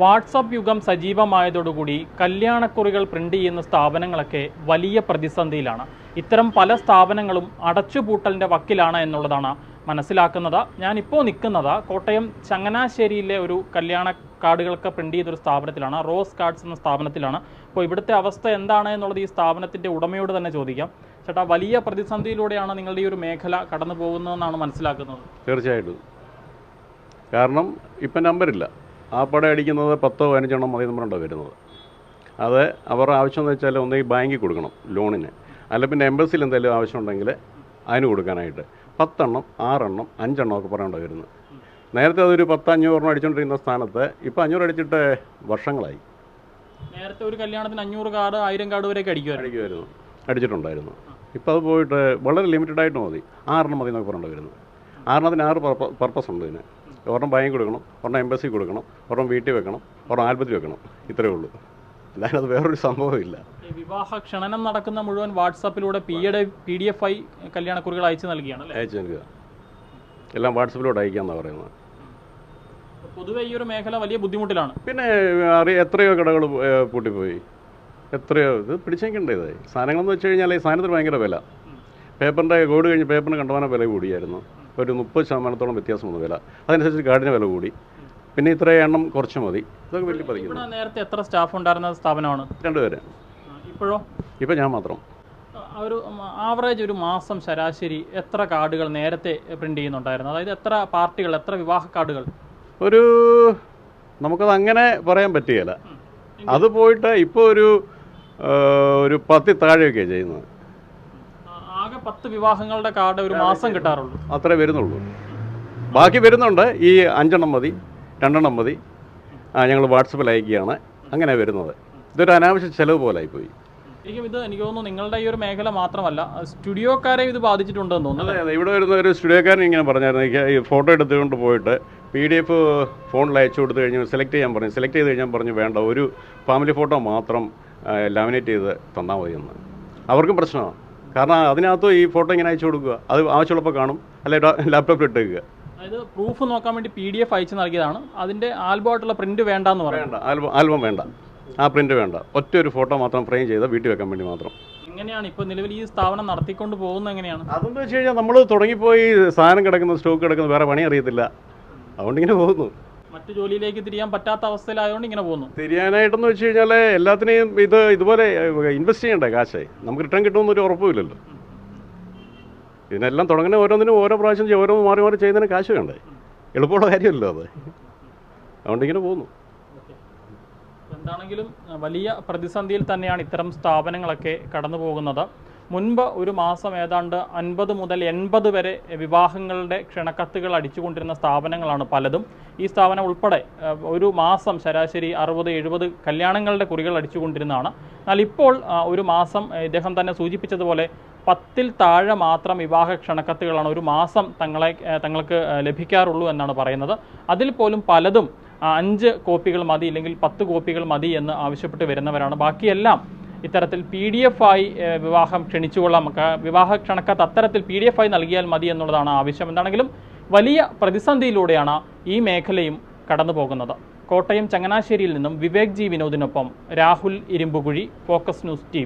WhatsApp യുഗം സജീവമായതോടുകൂടി കല്യാണക്കുറികൾ print ചെയ്യുന്ന സ്ഥാപനങ്ങളൊക്കെ വലിയ പ്രതിസന്ധിയിലാണ്. ഇത്തരം പല സ്ഥാപനങ്ങളും അടച്ചുപൂട്ടലിന്റെ വക്കിലാണ് എന്നുള്ളതാണ് മനസ്സിലാക്കുന്നത്. ഞാനിപ്പോൾ നിൽക്കുന്നത് കോട്ടയം ചങ്ങനാശ്ശേരിയിലെ ഒരു കല്യാണ കാർഡുകളൊക്കെ പ്രിന്റ് ചെയ്തൊരു സ്ഥാപനത്തിലാണ്. റോസ് കാർഡ്സ് എന്ന സ്ഥാപനത്തിലാണ്. അപ്പോൾ ഇവിടുത്തെ അവസ്ഥ എന്താണ് എന്നുള്ളത് ഈ സ്ഥാപനത്തിന്റെ ഉടമയോട് തന്നെ ചോദിക്കാം. ചേട്ടാ വലിയ പ്രതിസന്ധിയിലൂടെയാണ് നിങ്ങളുടെ ഈ ഒരു മേഖല കടന്നു പോകുന്നതെന്നാണ് മനസ്സിലാക്കുന്നത്. തീർച്ചയായിട്ടും. കാരണം ഇപ്പം നമ്പറില്ല. ആ പടം അടിക്കുന്നത് പത്തോ പതിനഞ്ചെണ്ണം മതി നമ്പറുണ്ടോ വരുന്നത്. അത് അവർ ആവശ്യം എന്ന് വെച്ചാൽ ഒന്നെങ്കിൽ ബാങ്കിൽ കൊടുക്കണം ലോണിന്. അല്ല പിന്നെ എംബസിയിൽ എന്തെങ്കിലും ആവശ്യമുണ്ടെങ്കിൽ അതിന് കൊടുക്കാനായിട്ട്. പത്തെണ്ണം ആറെണ്ണം അഞ്ചെണ്ണം ഒക്കെ പറയേണ്ട വരുന്നത്. നേരത്തെ അതൊരു പത്ത് അഞ്ഞൂറെണ്ണം അടിച്ചുകൊണ്ടിരുന്ന സ്ഥാനത്ത് ഇപ്പോൾ അഞ്ഞൂറ് അടിച്ചിട്ട് വർഷങ്ങളായി. നേരത്തെ ഒരു കല്യാണത്തിന് അഞ്ഞൂറ് കാർഡ് ആയിരം കാർഡ് വരെ അടിക്കുമായിരുന്നു അടിക്കുമായിരുന്നു അടിച്ചിട്ടുണ്ടായിരുന്നു. ഇപ്പോൾ അത് പോയിട്ട് വളരെ ലിമിറ്റഡ് ആയിട്ട് മതി. ആറെണ്ണം മതി എന്നൊക്കെ പറഞ്ഞിട്ട് വരുന്നത്. ആറെണ്ണത്തിന് ആറ് പർപ്പസ് ഉണ്ട് ഇതിന്. ഒരെണ്ണം ബാങ്കിൽ കൊടുക്കണം ഒരെണ്ണം എംബസി കൊടുക്കണം ഒരെണ്ണം വീട്ടിൽ വെക്കണം ഒരെണ്ണം ആൽബത്തിൽ വെക്കണം. ഇത്രയേ ഉള്ളൂ. അല്ലാതെ അത് വേറൊരു സംഭവമില്ല വിവാഹ ക്ഷണനം നടക്കുന്ന മുഴുവൻ വാട്സാപ്പിലൂടെ പി എഡ് പി ഡി എഫ് ഐ കല്യാണക്കുറികൾ അയച്ചു നൽകിയാണ് അയച്ചു നൽകുക. എല്ലാം വാട്സപ്പിലൂടെ അയക്കാമെന്നാണ് പറയുന്നത്. പൊതുവേ ഈ ഒരു മേഖല വലിയ ബുദ്ധിമുട്ടിലാണ്. പിന്നെ അറിയ എത്രയോ കടകൾ പൂട്ടിപ്പോയി. എത്രയോ ഇത് പിടിച്ചേക്കണ്ടേ ഇതായി. സാധനങ്ങളെന്ന് വെച്ച് കഴിഞ്ഞാൽ ഈ സാധനത്തിന് ഭയങ്കര വില. പേപ്പറിന്റെ കോഡ് കഴിഞ്ഞ് പേപ്പറിന് കണ്ടമാനം വില കൂടിയായിരുന്നു. ഒരു മുപ്പത് ശതമാനത്തോളം വ്യത്യാസം വന്നു വില. അതനുസരിച്ച് കാർഡിന് വില കൂടി. പിന്നെ ഇത്ര എണ്ണം കുറച്ച് മതി. ഇതൊക്കെ വലിയ പതിക്കുന്നു. നേരത്തെ എത്ര സ്റ്റാഫ് ഉണ്ടായിരുന്ന സ്ഥാപനമാണ്? രണ്ടുപേരെ ഇപ്പോഴോ? ഇപ്പം ഞാൻ മാത്രം. ഒരു ആവറേജ് ഒരു മാസം ശരാശരി എത്ര കാർഡുകൾ നേരത്തെ പ്രിന്റ് ചെയ്യുന്നുണ്ടായിരുന്നു? അതായത് എത്ര പാർട്ടികൾ എത്ര വിവാഹ കാർഡുകൾ? ഒരു നമുക്കത് അങ്ങനെ പറയാൻ പറ്റുകയില്ല. അത് പോയിട്ട് ഇപ്പോൾ ഒരു ഒരു പത്തി താഴെയൊക്കെയാണ് ചെയ്യുന്നത്. പത്ത് വിവാഹങ്ങളുടെ കാർഡ് ഒരു മാസം കിട്ടാറുള്ളൂ. അത്രേ വരുന്നുള്ളൂ. ബാക്കി വരുന്നുണ്ട്. ഈ അഞ്ചെണ്ണം മതി രണ്ടെണ്ണം മതി. ഞങ്ങൾ വാട്സപ്പിൽ അയക്കുകയാണ്. അങ്ങനെ വരുന്നത്. ഇതൊരു അനാവശ്യ ചെലവ് പോലെ പോയി. ശരിക്കും ഇത് എനിക്ക് തോന്നുന്നു നിങ്ങളുടെ ഈ ഒരു മേഖല മാത്രമല്ല സ്റ്റുഡിയോക്കാരെ ഇത് ബാധിച്ചിട്ടുണ്ടെന്ന് തോന്നുന്നു അതെ ഇവിടെ വരുന്ന ഒരു സ്റ്റുഡിയോക്കാരൻ ഇങ്ങനെ പറഞ്ഞായിരുന്നു. എനിക്ക് ഈ ഫോട്ടോ എടുത്തുകൊണ്ട് പോയിട്ട് പി ഡി എഫ് ഫോണിൽ അയച്ചു കൊടുത്തു കഴിഞ്ഞ് സെലക്ട് ചെയ്യാൻ പറഞ്ഞു. സെലക്ട് ചെയ്ത് കഴിഞ്ഞാൽ പറഞ്ഞു വേണ്ട ഒരു ഫാമിലി ഫോട്ടോ മാത്രം ലാമിനേറ്റ് ചെയ്ത് തന്നാൽ മതി എന്ന് അവർക്കും പ്രശ്നമാണ്. കാരണം അതിനകത്ത് ഈ ഫോട്ടോ ഇങ്ങനെ അയച്ചു കൊടുക്കുക. അത് ആവശ്യമുള്ളപ്പോൾ കാണും. അല്ലെങ്കിൽ ലാപ്ടോപ്പിൽ ഇട്ടേക്കുക. അതായത് പ്രൂഫ് നോക്കാൻ വേണ്ടി പി ഡി എഫ് അയച്ചു നൽകിയതാണ്. അതിന്റെ ആൽബമായിട്ടുള്ള പ്രിന്റ് വേണ്ട എന്ന് വേണ്ട. ആൽബം ആൽബം വേണ്ട. ആ പ്രിന്റ് വേണ്ട. ഒറ്റ ഒരു ഫോട്ടോ മാത്രം ഫ്രെയിം ചെയ്ത് വീട്ടിൽ വെക്കാൻ വേണ്ടി മാത്രം. എങ്ങനെയാണ് ഇപ്പോൾ നിലവിൽ ഈ സ്ഥാപനം നടത്തിക്കൊണ്ട് പോകുന്നത് എങ്ങനെയാണ്? അതെന്ന് വെച്ച് കഴിഞ്ഞാൽ നമ്മൾ തുടങ്ങിപ്പോയി സാധനം കിടക്കുന്ന സ്റ്റോക്ക് കിടക്കുന്ന വേറെ പണി അറിയത്തില്ല. അതുകൊണ്ട് ഇങ്ങനെ പോകുന്നു. മറ്റു ജോലിയിലേക്ക് തിരിയാൻ പറ്റാത്ത അവസ്ഥയിലായതുകൊണ്ട് ഇങ്ങനെ പോകുന്നു. തിരിയാനായിട്ടെന്ന് വെച്ച് കഴിഞ്ഞാൽ എല്ലാത്തിനെയും ഇത് ഇതുപോലെ ഇൻവെസ്റ്റ് ചെയ്യണ്ടേ കാശേ? നമുക്ക് റിട്ടേൺ കിട്ടുമെന്ന് ഒരു ഉറപ്പുമില്ലല്ലോ. ഇതിനെല്ലാം തുടങ്ങുന്ന ഓരോന്നിനും ഓരോ പ്രാവശ്യം ഓരോ മാറി മാറി ചെയ്യുന്നതിന് കാശ് വേണ്ടേ? എളുപ്പമുള്ള കാര്യമല്ലോ അത്. അതുകൊണ്ട് ഇങ്ങനെ പോകുന്നു. എന്താണെങ്കിലും വലിയ പ്രതിസന്ധിയിൽ തന്നെയാണ് ഇത്തരം സ്ഥാപനങ്ങളൊക്കെ കടന്നു പോകുന്നത് മുൻപ് ഒരു മാസം ഏതാണ്ട് അൻപത് മുതൽ എൺപത് വരെ വിവാഹങ്ങളുടെ ക്ഷണക്കത്തുകൾ അടിച്ചുകൊണ്ടിരുന്ന സ്ഥാപനങ്ങളാണ് പലതും. ഈ സ്ഥാപനം ഉൾപ്പെടെ ഒരു മാസം ശരാശരി അറുപത് എഴുപത് കല്യാണങ്ങളുടെ കുറികൾ അടിച്ചുകൊണ്ടിരുന്നതാണ്. എന്നാൽ ഇപ്പോൾ ഒരു മാസം ഇദ്ദേഹം തന്നെ സൂചിപ്പിച്ചതുപോലെ പത്തിൽ താഴെ മാത്രം വിവാഹ ക്ഷണക്കത്തുകളാണ് ഒരു മാസം തങ്ങളെ തങ്ങൾക്ക് ലഭിക്കാറുള്ളൂ എന്നാണ് പറയുന്നത്. അതിൽ പോലും പലതും അഞ്ച് കോപ്പികൾ മതി ഇല്ലെങ്കിൽ പത്ത് കോപ്പികൾ മതി എന്ന് ആവശ്യപ്പെട്ട് വരുന്നവരാണ്. ബാക്കിയെല്ലാം ഇത്തരത്തിൽ പി ഡി എഫ് ആയി വിവാഹം ക്ഷണിച്ചുകൊള്ളാം. വിവാഹ ക്ഷണക്കത്ത് അത്തരത്തിൽ പി ഡി എഫ് ആയി നൽകിയാൽ മതി എന്നുള്ളതാണ് ആവശ്യം. എന്താണെങ്കിലും വലിയ പ്രതിസന്ധിയിലൂടെയാണ് ഈ മേഖലയും കടന്നു പോകുന്നത് കോട്ടയം ചങ്ങനാശ്ശേരിയിൽ നിന്നും Vivek G വിനോദിനൊപ്പം Rahul Irumbukuzhi focus news T